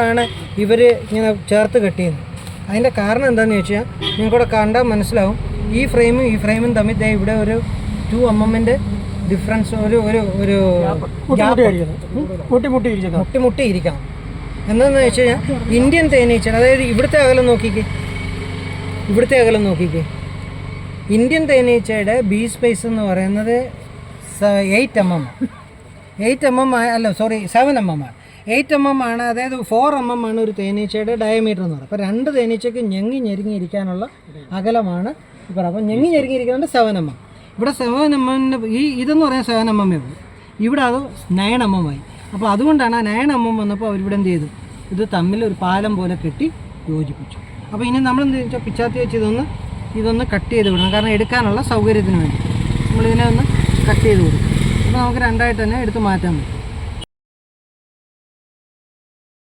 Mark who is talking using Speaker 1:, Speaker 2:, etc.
Speaker 1: എന്തുകൊണ്ടാണ് ഇവർ ഇങ്ങനെ ചേർത്ത് കെട്ടിയത്. അതിന്റെ കാരണം എന്താണെന്ന് ചോദിച്ചാൽ നിങ്ങൾക്കൂടെ കണ്ടാൽ മനസ്സിലാവും. ഈ ഫ്രെയിമും ഈ ഫ്രെയിമും തമ്മിൽ ദേ ഇവിടെ ഒരു ടു എം എമ്മിന്റെ ഡിഫറൻസ് ഒരു ഒരു ഒരു മുട്ടിമുട്ടി ഇരിക്കണം എന്താണെന്ന് വെച്ച് കഴിഞ്ഞാൽ ഇന്ത്യൻ തേനീച്ചയുടെ അതായത് ഇവിടുത്തെ അകലം നോക്കിക്കേ. ഇവിടുത്തെ അകലം നോക്കിക്കേ. ഇന്ത്യൻ തേനീച്ചയുടെ ബി സ്പേസ് എന്ന് പറയുന്നത് eight M M eight M M അല്ല സോറി സെവൻ എം എം ആണ്. എയ്റ്റ് എം എം ആണ് അതായത് ഫോർ എം എം ആണ് ഒരു തേനീച്ചയുടെ ഡയമീറ്റർ എന്ന് പറയുന്നത്. അപ്പോൾ രണ്ട് തേനീച്ചയ്ക്ക് ഞെങ്ങി ഞെരുങ്ങി ഇരിക്കാനുള്ള അകലമാണ് ഇപ്പോൾ അപ്പോൾ ഞെങ്ങി ഞെരുങ്ങി ഇരിക്കുന്നത് സെവൻ എം എം ഇവിടെ സെവൻ എം എമ്മിന്റെ ഈ ഇതെന്ന് പറയുന്നത് സെവൻ എം എം ഉള്ളൂ. ഇവിടെ അത് നയൻ എം എം ആയി. അപ്പോൾ അതുകൊണ്ടാണ് ആ നയൻ എം എം വന്നപ്പോൾ അവരിവിടെ എന്ത് ചെയ്തു? ഇത് തമ്മിൽ ഒരു പാലം പോലെ കെട്ടി യോജിപ്പിച്ചു. അപ്പോൾ ഇനി നമ്മൾ എന്ത് വെച്ചാൽ പിച്ചാത്തി വെച്ച് ഇതൊന്ന് ഇതൊന്ന് കട്ട് ചെയ്ത് വിടണം. കാരണം എടുക്കാനുള്ള സൗകര്യത്തിന് വേണ്ടി. നമ്മളിതിനെ ഒന്ന് കട്ട് ചെയ്ത് കൊടുക്കും അപ്പോൾ നമുക്ക് രണ്ടായിട്ട് തന്നെ എടുത്ത് മാറ്റാൻ പറ്റും.